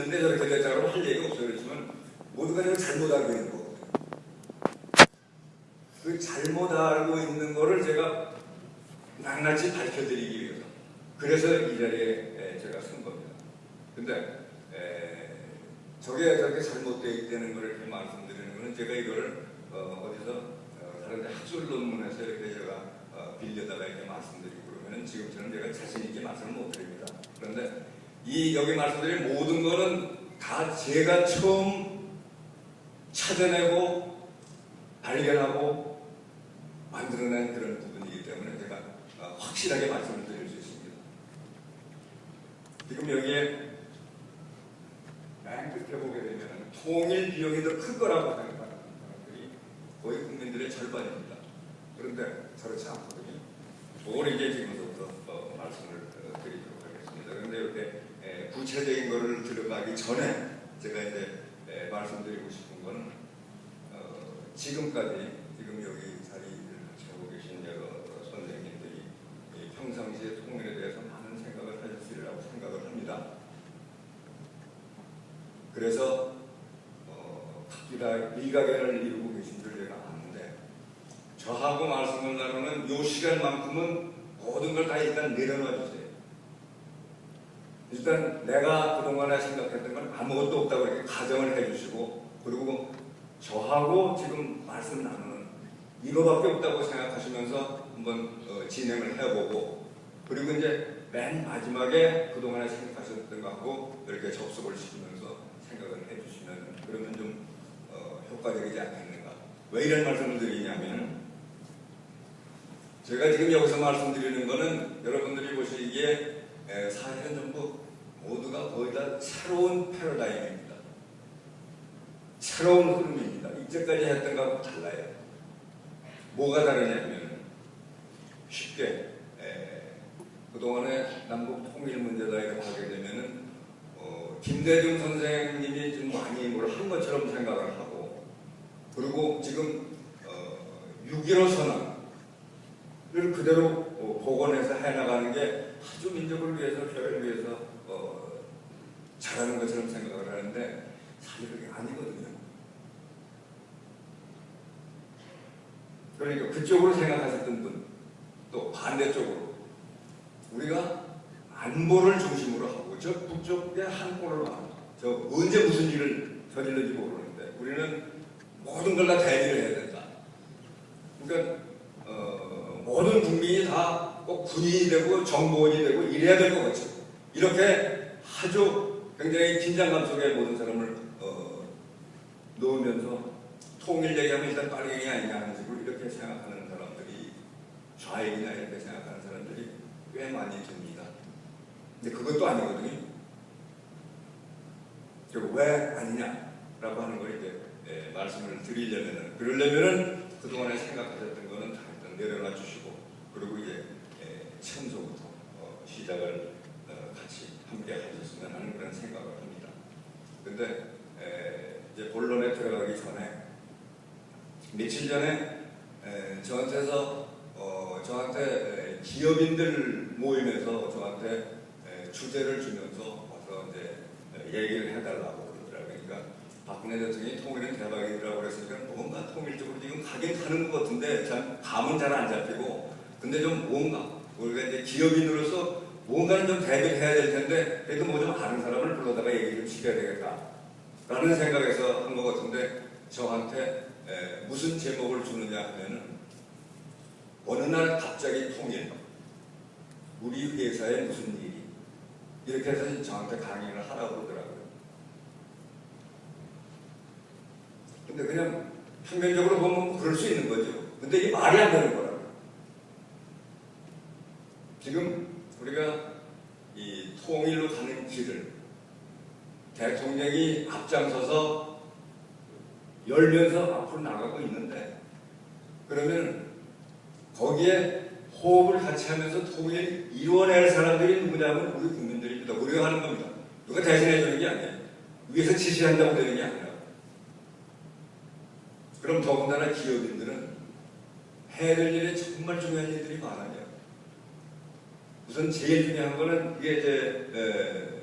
있는데 저렇게 됐다고 할 얘기가 없어요. 그렇지만 모두가 제가 잘못 알고 있는 거거든요. 그 잘못 알고 있는 거를 제가 낱낱이 밝혀드리기 위해서 그래서 이 자리에 에, 제가 쓴 겁니다. 근데 에, 저게 저렇게 잘못되어 있다는 걸 이렇게 말씀드리는 거는 제가 이거를 어, 디서 어, 다른 데 학술 논문에서 이렇게 제가 어, 빌려다가 이렇게 말씀드리고 그러면은 지금처럼 제가 자신 있게 말씀을 못 드립니다. 그런데 이 여기 말씀드린 모든 거는 다 제가 처음 찾아내고 발견하고 만들어낸 그런 부분이기 때문에 제가 어, 확실하게 말씀을 드릴 수 있습니다. 지금 여기에 맨 끝에 보게 되면 통일 비용이 더 클 거라고 생각하는 사람들이 거의 국민들의 절반입니다. 그런데 그렇지 않거든요. 그걸 이제 지금부터 어, 말씀을 어, 드리도록 하겠습니다. 그런데 이렇게 에, 구체적인 거를 들어가기 전에 제가 이제 에, 말씀드리고 싶은 거는 어, 지금까지 지금 여기 자리를 채우고 계신 여러 선생님들이 이 평상시의 통일에 대해서 많은 생각을 하셨으리라고 생각을 합니다. 그래서 어, 각기다 일가견을 이루고 계신 줄 제가 아는데 저하고 말씀을 나누는 요 시간만큼은 모든 걸 다 일단 내려놔 주세요. 일단 내가 그동안에 생각했던 건 아무것도 없다고 이렇게 가정을 해주시고 그리고 저하고 지금 말씀 나누는 이거밖에 없다고 생각하시면서 한번 어, 진행을 해보고 그리고 이제 맨 마지막에 그동안에 생각하셨던 거하고 이렇게 접속을 시키면서 생각을 해주시면 그러면 좀 어, 효과적이지 않겠는가? 왜 이런 말씀을 드리냐면 제가 지금 여기서 말씀드리는 거는 여러분들이 보시기에 에, 사실은 전부 모두가 거의 다 새로운 패러다임입니다. 새로운 흐름입니다. 이제까지 했던 거하고 달라요. 뭐가 다르냐면 쉽게 에, 그동안에 남북 통일 문제다 이렇게 하게 되면은 어, 김대중 선생님이 좀 많이 뭘 한 것처럼 생각을 하고 그리고 지금 어, 6.15 선언을 그대로 어, 복원해서 해나가는 게 아주 민족을 위해서 교회를 위해서 어, 잘하는 것처럼 생각을 하는데 사실 그게 아니거든요. 그러니까 그쪽으로 생각하셨던 분, 또 반대쪽으로 우리가 안보를 중심으로 하고 저 북쪽에 한 골을 막, 저 언제 무슨 일을 저질러지 모르는데 우리는 모든 걸 다 대비를 해야 된다. 그러니까 어, 모든 국민이 다 꼭 군인이 되고 정보원이 되고 이래야 될 것 같죠. 이렇게 아주 굉장히 긴장감 속에 모든 사람을 어, 넣으면서 통일 얘기하면 일단 빨갱이 아니냐 하는 식으로 이렇게 생각하는 사람들이 좌익이나 이렇게 생각하는 사람들이 꽤 많이 듭니다. 근데 그것도 아니거든요. 왜 아니냐라고 하는 걸 이제 예, 말씀을 드리려면은 그러려면은 그동안에 생각하셨던 거는 다 일단 내려놔 주시고 그리고 이제 예, 처음서부터 어, 시작을 함께 하셨으면 하는 그런 생각을 합니다. 근데 에, 이제 본론에 들어가기 전에 며칠 전에 에, 저한테서 어, 저한테 에, 기업인들 모임에서 저한테 에, 주제를 주면서 와서 이제 에, 얘기를 해달라고 그러더라고요. 그러니까 박근혜 대통령이 통일은 대박이라고 그랬으니까 뭔가 통일적으로 지금 가긴 가는 것 같은데 참 감은 잘 안 잡히고 근데 좀 뭔가 우리가 이제 기업인으로서 뭔가는 좀 대비를 해야 될 텐데 그래도 뭐 좀 아는 사람을 불러다가 얘기 좀 시켜야 되겠다 라는 생각에서 한 것 같은데 저한테 에, 무슨 제목을 주느냐 하면은 어느 날 갑자기 통일 우리 회사에 무슨 일이? 이렇게 해서 저한테 강의를 하라고 그러더라고요. 근데 그냥 평면적으로 보면 그럴 수 있는 거죠. 근데 이게 말이 안 되는 거라고요. 지금 이 길을 대통령이 앞장서서 열면서 앞으로 나가고 있는데 그러면 거기에 호흡을 같이 하면서 통일 이뤄낼 사람들이 누구냐면 우리 국민들입니다. 우리가 하는 겁니다. 누가 대신해 주는 게 아니에요. 위에서 지시한다고 되는 게 아니라. 그럼 더군다나 기업인들은 해야 될 일에 정말 중요한 일들이 많아요. 우선 제일 중요한 거는 이게 이제 에,